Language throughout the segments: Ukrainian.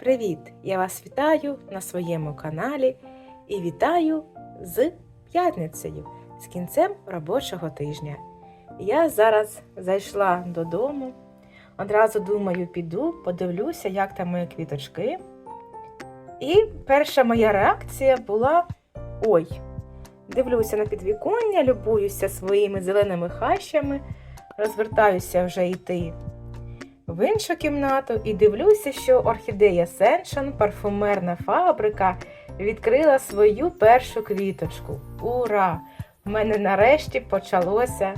Привіт! Я вас вітаю на своєму каналі і вітаю з п'ятницею, з кінцем робочого тижня. Я зараз зайшла додому. Одразу думаю, піду, подивлюся, як там мої квіточки. І перша моя реакція була: ой, дивлюся на підвіконня, любуюся своїми зеленими хащами, розвертаюся вже йти в іншу кімнату і дивлюся, що орхідея Сеншан, парфумерна фабрика, відкрила свою першу квіточку. Ура! В мене нарешті почалося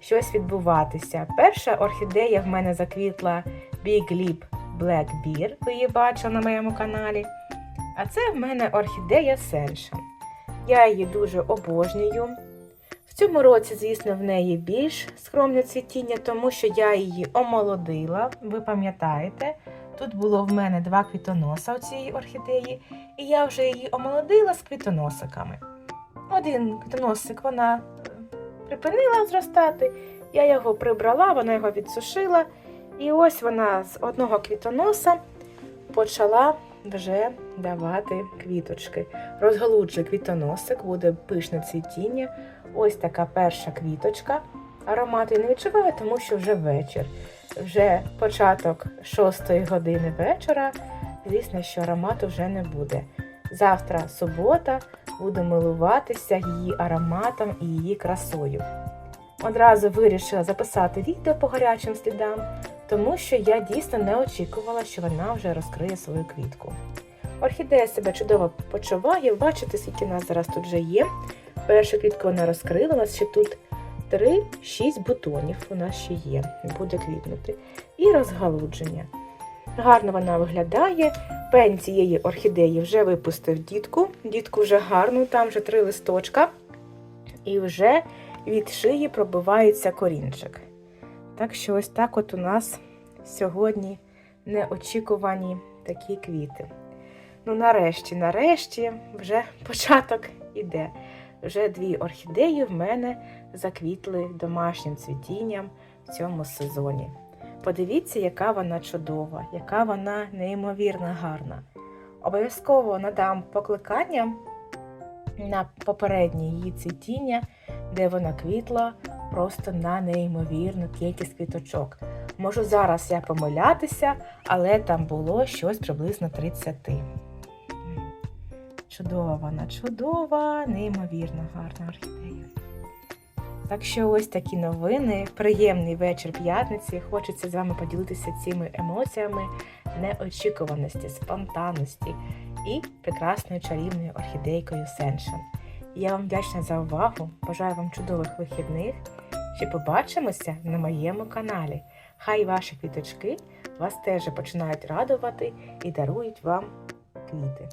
щось відбуватися. Перша орхідея в мене заквітла Big Lip Black Beer, ви її бачили на моєму каналі. А це в мене орхідея Сеншан. Я її дуже обожнюю. Цьому році, звісно, в неї більш скромне цвітіння, тому що я її омолодила. Ви пам'ятаєте, тут було в мене два квітоноса у цієї орхідеї, і я вже її омолодила з квітоносиками. Один квітоносик вона е, припинила зростати, я його прибрала, вона його відсушила. І ось вона з одного квітоноса почала вже давати квіточки. Розголуджує квітоносик, буде пишне цвітіння. Ось така перша квіточка. Аромату я не відчуваю, тому що вже вечір. Вже початок 6 години вечора. Звісно, що аромату вже не буде. Завтра субота, буду милуватися її ароматом і її красою. Одразу вирішила записати відео по гарячим слідам, тому що я дійсно не очікувала, що вона вже розкриє свою квітку. Орхідея себе чудово почуває, бачите, скільки нас зараз тут вже є. Першу квітку вона розкрила, у нас ще тут 3-6 бутонів у нас ще є, буде квітнути. І розгалудження. Гарно вона виглядає. Пень цієї орхідеї вже випустив дітку. Дітку вже гарну, там вже три листочка. І вже від шиї пробивається корінчик. Так що ось так от у нас сьогодні неочікувані такі квіти. Ну, нарешті, нарешті, вже початок іде. Вже дві орхідеї в мене заквітли домашнім цвітінням в цьому сезоні. Подивіться, яка вона чудова, яка вона неймовірно гарна. Обов'язково надам покликання на попереднє її цвітіння, де вона квітла просто на неймовірну кількість квіточок. Можу зараз я помилятися, але там було щось приблизно 30. Чудова вона, чудова, неймовірно гарна орхідея. Так що ось такі новини, приємний вечір п'ятниці. Хочеться з вами поділитися цими емоціями неочікуваності, спонтанності і прекрасною чарівною орхідейкою Сеншан. Я вам вдячна за увагу, бажаю вам чудових вихідних. Ще побачимося на моєму каналі. Хай ваші квіточки вас теж починають радувати і дарують вам квіти.